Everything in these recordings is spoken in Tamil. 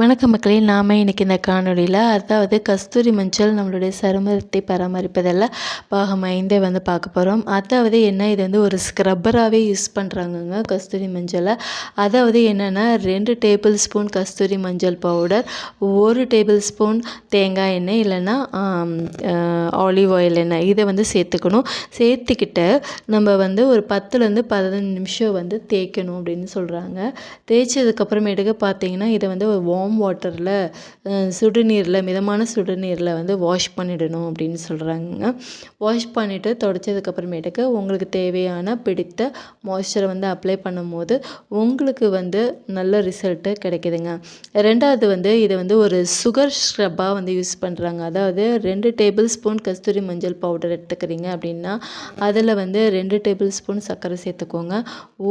வணக்கம் மக்களே நாம் இன்றைக்கி இந்த காணொலியில் அதாவது கஸ்தூரி மஞ்சள் நம்மளுடைய சருமத்தை பராமரிப்பதில் பாகம் ஐந்தே வந்து பார்க்க போகிறோம் அதாவது என்ன இது வந்து ஒரு ஸ்க்ரப்பராகவே யூஸ் பண்ணுறாங்கங்க கஸ்தூரி மஞ்சளை. அதாவது என்னென்னா ரெண்டு டேபிள் ஸ்பூன் கஸ்தூரி மஞ்சள் பவுடர் ஒரு டேபிள் ஸ்பூன் தேங்காய் எண்ணெய் இல்லைன்னா ஆலிவ் ஆயில் எண்ணெய் இதை வந்து சேர்த்துக்கணும். சேர்த்துக்கிட்டு நம்ம வந்து ஒரு பத்துலேருந்து பதினஞ்சு நிமிஷம் வந்து தேய்க்கணும் அப்படின்னு சொல்கிறாங்க தேய்ச்சதுக்கப்புறமேட்டுக்கு பார்த்தீங்கன்னா இதை வந்து ஒரு வார்ம் வாட்டரில் சுடுநீரில் மிதமான சுடுநீரில் வந்து வாஷ் பண்ணிடணும் அப்படின்னு சொல்கிறாங்க வாஷ் பண்ணிவிட்டு தொடச்சதுக்கப்புறமேட்டுக்கு உங்களுக்கு தேவையான பிடித்த மாய்ஸ்சரை வந்து அப்ளை பண்ணும்போது உங்களுக்கு வந்து நல்ல ரிசல்ட்டு கிடைக்குதுங்க. ரெண்டாவது வந்து இதை வந்து ஒரு சுகர் ஸ்க்ரப்பாக வந்து யூஸ் பண்ணுறாங்க அதாவது ரெண்டு டேபிள் ஸ்பூன் கஸ்தூரி மஞ்சள் பவுடர் எடுத்துக்கிறீங்க அப்படின்னா அதில் வந்து ரெண்டு டேபிள் ஸ்பூன் சர்க்கரை சேர்த்துக்கோங்க.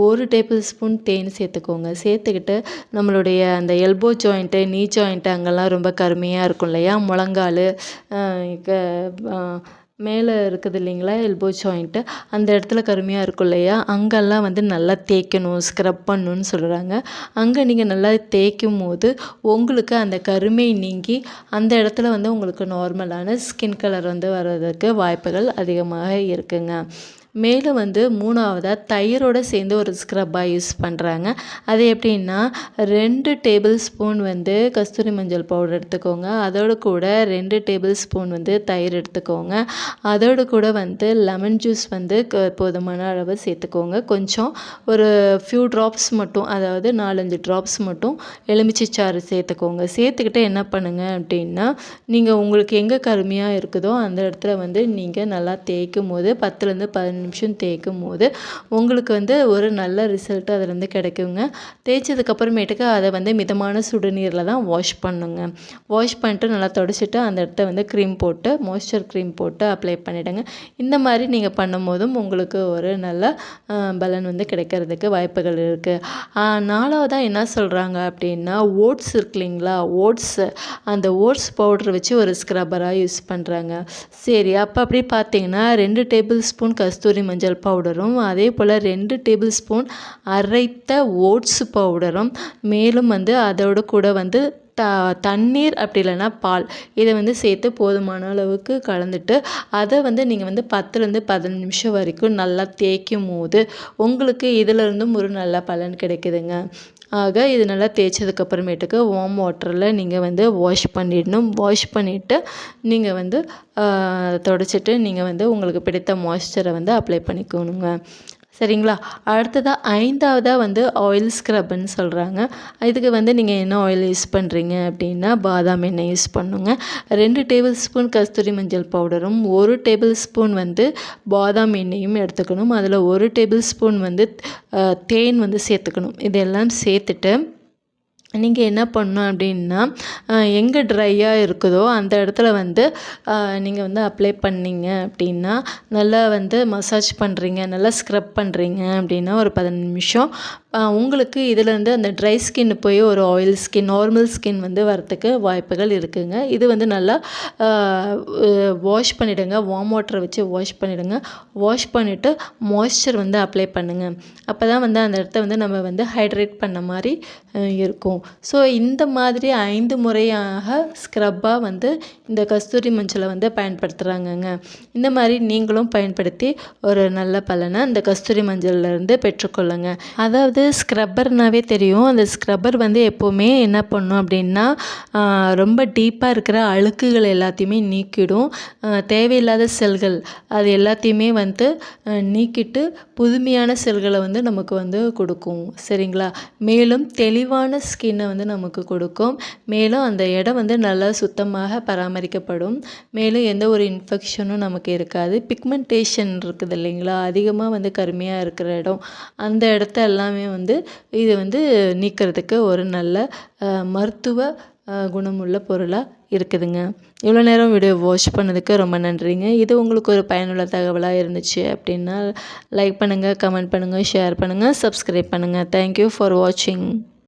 ஒரு டேபிள் ஸ்பூன் தேன் சேர்த்துக்கோங்க. சேர்த்துக்கிட்டு நம்மளுடைய அந்த elbow join joint knee joint அங்கெல்லாம் ரொம்ப கருமையாக இருக்கும் இல்லையா? முழங்கால் மேலே இருக்குது இல்லைங்களா? எல்போ ஜாயிண்ட்டு அந்த இடத்துல கருமையாக இருக்கும் இல்லையா? அங்கெல்லாம் வந்து நல்லா தேய்க்கணும் ஸ்க்ரப் பண்ணணும்னு சொல்கிறாங்க அங்கே நீங்கள் நல்லா தேய்க்கும் போது உங்களுக்கு அந்த கருமை நீங்கி அந்த இடத்துல வந்து உங்களுக்கு நார்மலான ஸ்கின் கலர் வந்து வர்றதுக்கு வாய்ப்புகள் அதிகமாக இருக்குங்க. மேலும் வந்து மூணாவதாக தயிரோடு சேர்ந்து ஒரு ஸ்க்ரப்பாக யூஸ் பண்ணுறாங்க அது எப்படின்னா ரெண்டு டேபிள் ஸ்பூன் வந்து கஸ்தூரி மஞ்சள் பவுடர் எடுத்துக்கோங்க. அதோடு கூட ரெண்டு டேபிள் ஸ்பூன் வந்து தயிர் எடுத்துக்கோங்க. அதோடு கூட வந்து லெமன் ஜூஸ் வந்து போதுமான அளவு சேர்த்துக்கோங்க. கொஞ்சம் ஒரு ஃபியூ ட்ராப்ஸ் மட்டும் அதாவது நாலஞ்சு ட்ராப்ஸ் மட்டும் எலுமிச்சை சாறு சேர்த்துக்கோங்க. சேர்த்துக்கிட்டு என்ன பண்ணுங்கள் அப்படின்னா நீங்கள் உங்களுக்கு எங்கே கருமையாக இருக்குதோ அந்த இடத்துல வந்து நீங்கள் நல்லா தேய்க்கும் போது பத்துலேருந்து பதினஞ்சு நிமிஷம் தேய்க்கும் போது உங்களுக்கு வந்து ஒரு நல்ல ரிசல்ட்டு அதிலேருந்து கிடைக்குங்க. தேய்ச்சதுக்கப்புறமேட்டுக்கு அதை வந்து மிதமான சுடுநீரில் தான் வாஷ் பண்ணுங்க. வாஷ் பண்ணிட்டு நல்லா தொடச்சிட்டு அந்த இடத்த வந்து க்ரீம் போட்டு மாய்ஸ்சர் க்ரீம் போட்டு அப்ளை பண்ணிவிடுங்க இந்த மாதிரி நீங்கள் பண்ணும்போதும் உங்களுக்கு ஒரு நல்ல பலன் வந்து கிடைக்கிறதுக்கு வாய்ப்புகள் இருக்குது நாலாவதாக என்ன சொல்கிறாங்க அப்படின்னா ஓட்ஸ் இருக்கு இல்லைங்களா? ஓட்ஸ் அந்த ஓட்ஸ் பவுடர் வச்சு ஒரு ஸ்க்ரப்பராக யூஸ் பண்ணுறாங்க சரி அப்போ அப்படி பார்த்தீங்கன்னா ரெண்டு டேபிள் ஸ்பூன் கஸ்தூரி கஸ்தூரி மஞ்சள் பவுடரும் அதே போல் ரெண்டு டேபிள் ஸ்பூன் அரைத்த ஓட்ஸ் பவுடரும். மேலும் வந்து அதோடு கூட வந்து த தண்ணீர் அப்படி இல்லைன்னா பால். இதை வந்து சேர்த்து போதுமான அளவுக்கு கலந்துட்டு அதை வந்து நீங்கள் வந்து பத்துலேருந்து பதினஞ்சு நிமிஷம் வரைக்கும் நல்லா தேய்க்கும் போது உங்களுக்கு இதிலருந்தும் ஒரு நல்ல பலன் கிடைக்குதுங்க. ஆக இது நல்லா தேய்ச்சதுக்கப்புறமேட்டுக்கு வார்ம் வாட்டரில் நீங்கள் வந்து வாஷ் பண்ணிடணும். வாஷ் பண்ணிவிட்டு நீங்கள் வந்து தொடச்சிட்டு நீங்கள் வந்து உங்களுக்கு பிடித்த மாய்ஸ்சரை வந்து அப்ளை பண்ணிக்கணுங்க. சரிங்களா? அடுத்ததாக ஐந்தாவதாக வந்து ஆயில் ஸ்க்ரப்புன்னு சொல்கிறாங்க இதுக்கு வந்து நீங்கள் என்ன ஆயில் யூஸ் பண்ணுறீங்க அப்படின்னா பாதாம் எண்ணெய் யூஸ் பண்ணுங்க. ரெண்டு டேபிள் ஸ்பூன் கஸ்தூரி மஞ்சள் பவுடரும் ஒரு டேபிள் ஸ்பூன் வந்து பாதாம் எண்ணெயும் எடுத்துக்கணும். அதில் ஒரு டேபிள் ஸ்பூன் வந்து தேன் வந்து சேர்த்துக்கணும். இதெல்லாம் சேர்த்துட்டு நீங்கள் என்ன பண்ணணும் அப்படின்னா எங்கே ட்ரையாக இருக்குதோ அந்த இடத்துல வந்து நீங்கள் வந்து அப்ளை பண்ணிங்க அப்படின்னா நல்லா வந்து மசாஜ் பண்ணுறீங்க நல்லா ஸ்க்ரப் பண்ணுறீங்க அப்படின்னா ஒரு பதினஞ்சு நிமிஷம். உங்களுக்கு இதிலேருந்து அந்த ட்ரை ஸ்கின் போய் ஒரு ஆயில் ஸ்கின் நார்மல் ஸ்கின் வந்து வரத்துக்கு வாய்ப்புகள் இருக்குதுங்க இது வந்து நல்லா வாஷ் பண்ணிவிடுங்க வார்ம் வாட்டரை வச்சு வாஷ் பண்ணிவிடுங்க வாஷ் பண்ணிவிட்டு மாய்ஸ்சர் வந்து அப்ளை பண்ணுங்கள் அப்போ தான் வந்து அந்த இடத்த வந்து நம்ம வந்து ஹைட்ரேட் பண்ண மாதிரி இருக்கும். ஸோ இந்த மாதிரி ஐந்து முறையாக ஸ்க்ரப்பாக வந்து இந்த கஸ்தூரி மஞ்சளை வந்து பயன்படுத்துகிறாங்கங்க இந்த மாதிரி நீங்களும் பயன்படுத்தி ஒரு நல்ல பலனை அந்த கஸ்தூரி மஞ்சள்லேருந்து பெற்றுக்கொள்ளுங்க. அதாவது ஸ்க்ரப்பர்னாவே தெரியும். அந்த ஸ்க்ரப்பர் வந்து எப்போவுமே என்ன பண்ணும் அப்படின்னா ரொம்ப டீப்பாக இருக்கிற அழுக்குகள் எல்லாத்தையுமே நீக்கிடும். தேவையில்லாத செல்கள் அது எல்லாத்தையுமே வந்து நீக்கிட்டு புதுமையான செல்களை வந்து நமக்கு வந்து கொடுக்கும். சரிங்களா? மேலும் தெளிவான ஸ்கின்னை வந்து நமக்கு கொடுக்கும். மேலும் அந்த இடம் வந்து நல்லா சுத்தமாக பராமரிக்கப்படும். மேலும் எந்த ஒரு இன்ஃபெக்ஷனும் நமக்கு இருக்காது. பிக்மெண்டேஷன் இருக்குது இல்லைங்களா? அதிகமாக வந்து கருமையாக இருக்கிற இடம். அந்த இடத்த எல்லாமே வந்து இது வந்து நீக்கிறதுக்கு ஒரு நல்ல மருத்துவ குணமுள்ள பொருளாக இருக்குதுங்க. இவ்வளோ நேரம் வீடியோ வாட்ச் பண்ணதுக்கு ரொம்ப நன்றிங்க. இது உங்களுக்கு ஒரு பயனுள்ள தகவலாக இருந்துச்சு அப்படின்னா லைக் பண்ணுங்கள் கமெண்ட் பண்ணுங்கள் ஷேர் பண்ணுங்கள் சப்ஸ்கிரைப் பண்ணுங்கள் தேங்க்யூ ஃபார் வாட்சிங்